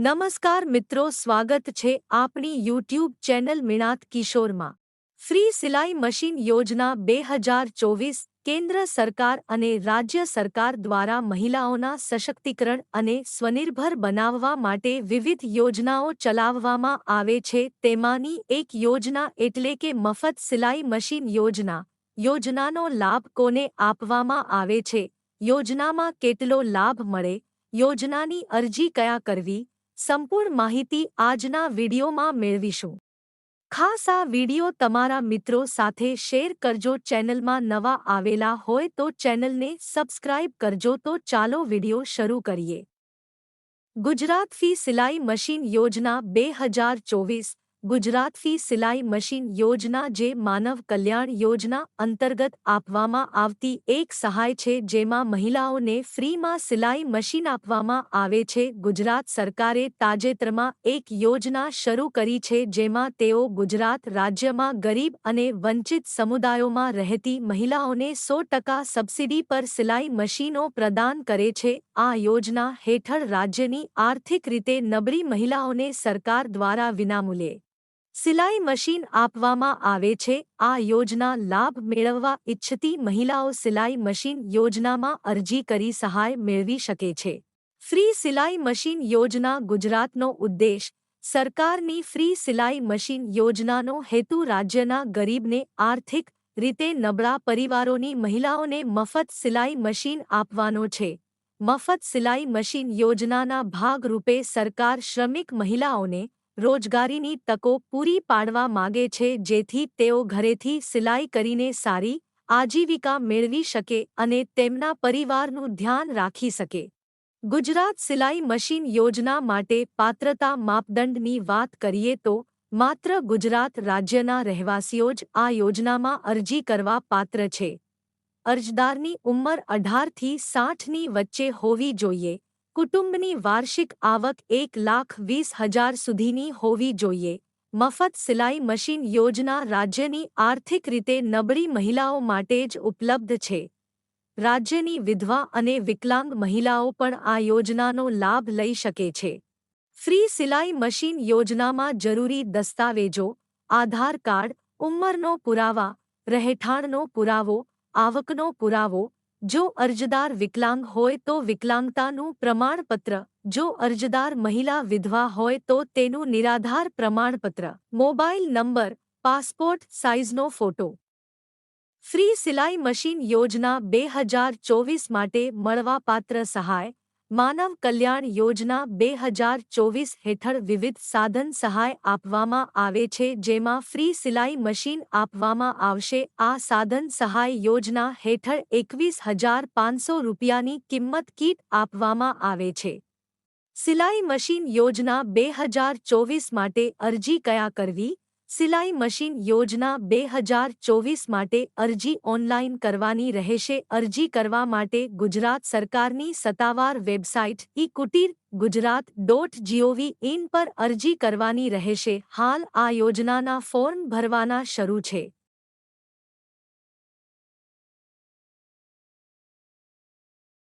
નમસ્કાર મિત્રો, સ્વાગત છે આપણી યુટ્યુબ ચેનલ મિણાત કિશોરમાં. ફ્રી સિલાઈ મશીન યોજના બે હજાર ચોવીસ કેન્દ્ર સરકાર અને રાજ્ય સરકાર દ્વારા મહિલાઓના સશક્તિકરણ અને સ્વનિર્ભર બનાવવા માટે વિવિધ યોજનાઓ ચલાવવામાં આવે છે. તેમાંની એક યોજના એટલે કે મફત સિલાઈ મશીન યોજના. યોજનાનો લાભ કોને આપવામાં આવે છે? યોજનામાં કેટલો લાભ મળે? યોજનાની અરજી કયા કરવી? સંપૂર્ણ માહિતી આજના વિડીયોમાં મેળવીશું. ખાસ આ વીડિયો તમારા મિત્રો સાથે શેર કરજો, ચેનલમાં નવા આવેલા હોય તો ચેનલને સબસ્ક્રાઇબ કરજો તો ચાલો વીડિયો શરૂ કરીએ. ગુજરાત ફી સિલાઈ મશીન યોજના બે હજાર ચોવીસ ગુજરાત ફી સિલાઈ મશીન યોજના જે માનવ કલ્યાણ યોજના અંતર્ગત આપવામાં આવતી એક સહાય છે જેમાં મહિલાઓને ફ્રીમાં સિલાઈ મશીન આપવામાં આવે છે. ગુજરાત સરકારે તાજેતરમાં એક યોજના શરૂ કરી છે જેમાં તેઓ ગુજરાત રાજ્યમાં ગરીબ અને વંચિત સમુદાયોમાં રહેતી મહિલાઓને સો ટકા સબસિડી પર સિલાઈ મશીનો પ્રદાન કરે છે. આ યોજના હેઠળ રાજ્યની આર્થિક રીતે નબળી મહિલાઓને સરકાર દ્વારા વિનામૂલ્યે સિલાઈ મશીન આપવામાં આવે છે. આ યોજના લાભ મેળવવા ઇચ્છતી મહિલાઓ સિલાઈ મશીન યોજનામાં અરજી કરી સહાય મેળવી શકે છે. ફ્રી સિલાઈ મશીન યોજના ગુજરાતનો ઉદ્દેશ સરકારની ફ્રી સિલાઈ મશીન યોજનાનો હેતુ રાજ્યના ગરીબને આર્થિક રીતે નબળા પરિવારોની મહિલાઓને મફત સિલાઈ મશીન આપવાનો છે. મફત સિલાઈ મશીન યોજનાના ભાગરૂપે સરકાર શ્રમિક મહિલાઓને રોજગારીની તકો પૂરી પાડવા માગે છે, જેથી તેઓ ઘરેથી સિલાઈ કરીને સારી આજીવિકા મેળવી શકે અને તેમના પરિવારનું ધ્યાન રાખી શકે. ગુજરાત સિલાઈ મશીન યોજના માટે પાત્રતા માપદંડની વાત કરીએ તો, માત્ર ગુજરાત રાજ્યના રહેવાસીઓ જ આ યોજનામાં અરજી કરવા પાત્ર છે. અરજદારની ઉંમર અઢારથી સાઠની વચ્ચે હોવી જોઈએ. કુટુંબની વાર્ષિક આવક એક લાખ વીસ હજાર સુધીની હોવી જોઈએ. મફત સિલાઈ મશીન યોજના રાજ્યની આર્થિક રીતે નબળી મહિલાઓ માટે જ ઉપલબ્ધ છે. રાજ્યની વિધવા અને વિકલાંગ મહિલાઓ પણ આ યોજનાનો લાભ લઈ શકે છે. ફ્રી સિલાઈ મશીન યોજનામાં જરૂરી દસ્તાવેજો, આધાર કાર્ડ, ઉંમરનો પુરાવા, રહેઠાણનો પુરાવો, આવકનો પુરાવો જો અરજદાર વિકલાંગ હોય તો વિકલાંગતાનું પ્રમાણપત્ર. જો અરજદાર મહિલા વિધવા હોય તો તેનું નિરાધાર પ્રમાણપત્ર. મોબાઈલ નંબર, પાસપોર્ટ સાઇઝનો ફોટો. ફ્રી સિલાઈ મશીન યોજના બે હજાર ચોવીસ માટે મળવાપાત્ર સહાય. માનવ કલ્યાણ યોજના બે હજાર ચોવીસ હેઠળ વિવિધ સાધન સહાય આપવામાં આવે છે, જેમાં ફ્રી સિલાઈ મશીન આપવામાં આવશે. આ સાધન સહાય યોજના હેઠળ એકવીસ હજાર પાંચસો રૂપિયાની કિંમત કીટ આપવામાં આવે છે. સિલાઈ મશીન યોજના બે હજાર ચોવીસ માટે અરજી કયા કરવી? સિલાઈ મશીન યોજના બે હજાર ચોવીસ માટે અરજી ઓનલાઈન કરવાની રહેશે. અરજી કરવા માટે ગુજરાત સરકારની સત્તાવાર website e Kutir Gujarat dot gov in પર અરજી કરવાની રહેશે. હાલ આ યોજનાના ફોર્મ ભરવાના શરૂ છે.